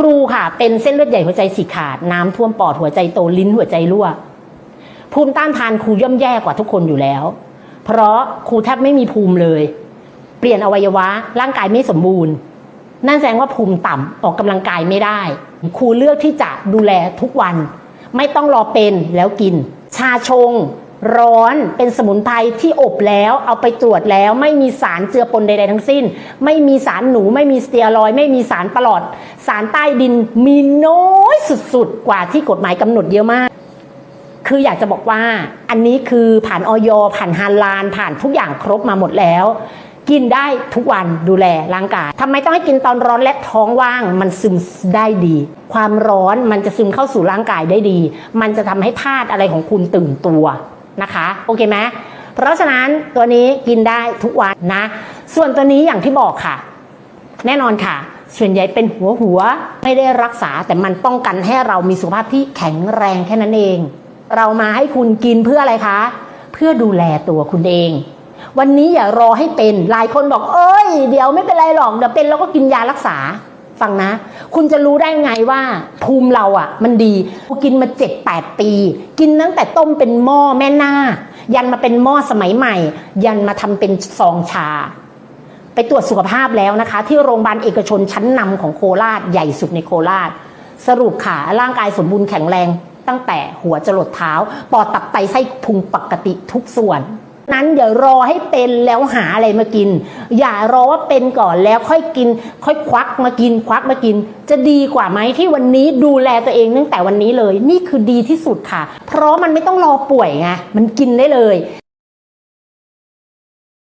ครูค่ะ เป็นเส้นเลือดใหญ่หัวใจฉีกขาด น้ำท่วมปอดหัวใจโตลิ้นหัวใจรั่ว ภูมิต้านทานครูย่อมแย่กว่าทุกคนอยู่แล้ว เพราะครูแทบไม่มีภูมิเลย เปลี่ยนอวัยวะร่างกายไม่สมบูรณ์ นั่นแสดงว่าภูมิต่ำออกกำลังกายไม่ได้ ครูเลือกที่จะดูแลทุกวัน ไม่ต้องรอเป็นแล้วกิน ชาชง ร้อนเป็นสมุนไพรที่อบแล้วเอาไปตรวจแล้ว ไม่มีสารเจือปนใด ๆ ทั้งสิ้น ไม่มีสารหนู ไม่มีสเตียรอย ไม่มีสารปลอด สารใต้ดินมีน้อยสุดๆ กว่าที่กฎหมายกำหนดเยอะมาก คืออยากจะบอกว่าอันนี้คือผ่านออยผ่านฮาลาน ผ่านทุกอย่างครบมาหมดแล้ว กินได้ทุกวันดูแลร่างกายทำไมต้องให้กินตอนร้อนและท้องว่างมันซึมได้ดีความร้อนมันจะซึมเข้าสู่ร่างกายได้ดี มันจะทำให้ธาตุอะไรของคุณตื่นตัว นะคะ โอเคไหมเพราะฉะนั้นตัวนี้กินได้ทุกวันนะ ส่วนตัวนี้อย่างที่บอกค่ะ แน่นอนค่ะ ส่วนใหญ่เป็นหัวหัวไม่ได้รักษาแต่มันป้องกันให้เรามีสุขภาพที่แข็งแรงแค่นั้นเอง เรามาให้คุณกินเพื่ออะไรคะ เพื่อดูแลตัวคุณเองวันนี้อย่ารอให้เป็น หลายคนบอก เอ้ย เดี๋ยวไม่เป็นไรหรอก เดี๋ยวเป็นเราก็กินยารักษา ฟังนะ คุณจะรู้ได้ไงว่าภูมิเราอะ มันดีกูกินมาเจ็ดแปดปี กินตั้งแต่ต้มเป็นหม้อแม่นายันมาเป็นหม้อสมัยใหม่ ยันมาทำเป็นซองชา ไปตรวจสุขภาพแล้วนะคะ ที่โรงพยาบาลเอกชนชั้นนำของโคราชใหญ่สุดในโคราช สรุปค่ะร่างกายสมบูรณ์แข็งแรง ตั้งแต่หัวจรดเท้าปอดตับไตไส้พุงปกติทุกส่วน นั้นอย่ารอให้เป็นแล้วหาอะไรมากิน อย่ารอว่าเป็นก่อนแล้วค่อยกิน ค่อยควักมากิน ควักมากิน จะดีกว่าไหมที่วันนี้ดูแลตัวเองตั้งแต่วันนี้เลย นี่คือดีที่สุดค่ะ เพราะมันไม่ต้องรอป่วยไงมันกินได้เลย